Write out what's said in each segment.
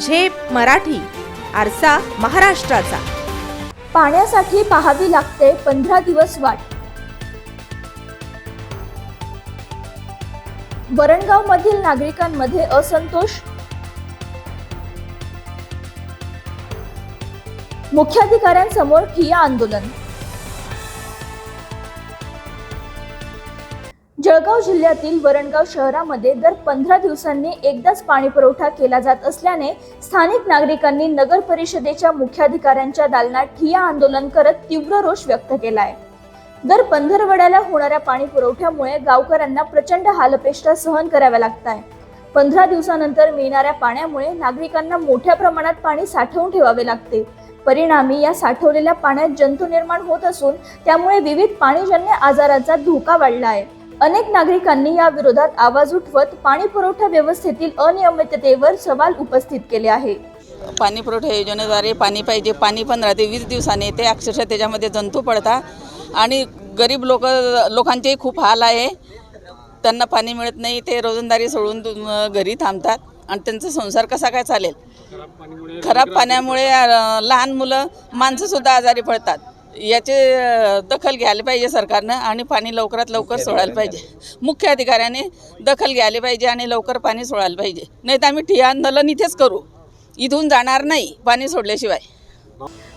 झेप मराठी आरसा महाराष्ट्राचा. पाण्यासाठी पाहावी लागते पंधरा दिवस वाट. वरणगाव मधील नागरिकांमध्ये असंतोष. मुख्याधिकाऱ्यांसमोर ठिया आंदोलन. जळगाव जिल्ह्यातील वरणगाव शहरामध्ये दर पंधरा दिवसांनी एकदाच पाणी पुरवठा केला जात असल्याने स्थानिक नागरिकांनी नगर परिषदेच्या मुख्याधिकाऱ्यांच्या दालनात ठिया आंदोलन करत तीव्र रोष व्यक्त केला आहे दर पंधरवड्याला होणाऱ्या पाणी पुरवठ्यामुळे गावकऱ्यांना प्रचंड हालपेष्टा सहन कराव्या लागत आहे पंधरा दिवसानंतर मिळणाऱ्या पाण्यामुळे नागरिकांना मोठ्या प्रमाणात पाणी साठवून ठेवावे लागते. परिणामी या साठवलेल्या पाण्यात जंतू निर्माण होत असून त्यामुळे विविध पाणीजन्य आजाराचा धोका वाढला आहे अनेक नागरिकांनी या विरोधात आवाज उठवत पाणी पुरवठा व्यवस्थेतील अनियमिततेवर सवाल उपस्थित केले आहे. पाणी पुरवठा योजनेद्वारे पाणी पाहिजे पाणी पण राहते. वीस दिवसाने ते अक्षरशः त्याच्यामध्ये जंतू पडतात. आणि गरीब लोक लोकांचेही खूप हाल आहे. त्यांना पाणी मिळत नाही ते रोजंदारी सोडून घरी थांबतात. आणि त्यांचा संसार कसा काय चालेल? खराब पाण्यामुळे लहान मुलं माणसंसुद्धा आजारी पडतात. याचे दखल घ्यायला पाहिजे सरकारनं आणि पाणी लवकरात लवकर सोडायला पाहिजे. मुख्य अधिकाऱ्याने दखल घ्यायला पाहिजे आणि लवकर पाणी सोडायला पाहिजे. नाही तर आम्ही ठिय्या आंदोलन इथेच करू. इथून जाणार नाही पाणी सोडल्याशिवाय.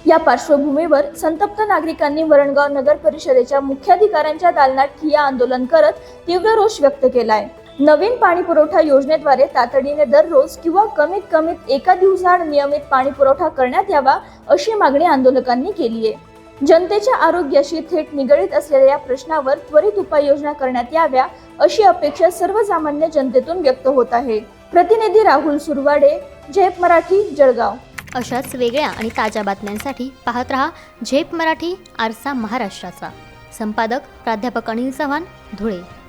या पार्श्वभूमीवर संतप्त नागरिकांनी वरणगाव नगर परिषदेच्या मुख्याधिकाऱ्यांच्या दालनात ठिय्या आंदोलन करत तीव्र रोष व्यक्त केलाय. नवीन पाणी पुरवठा योजनेद्वारे तातडीने दररोज किंवा कमीत कमीत एका दिवसाआड नियमित पाणी पुरवठा करण्यात यावा अशी मागणी आंदोलकांनी केली आहे जनतेच्या आरोग्याशी थेट निगडीत असलेल्या या प्रश्नावर त्वरित उपाययोजना करण्यात याव्या अशी अपेक्षा सर्वसामान्य जनतेतून व्यक्त होत आहे. प्रतिनिधी राहुल सुरवाडे झेप मराठी जळगाव. अशाच वेगळ्या आणि ताज्या बातम्यांसाठी पाहत रहा झेप मराठी आरसा महाराष्ट्राचा. संपादक प्राध्यापक अनिल चव्हाण धुळे.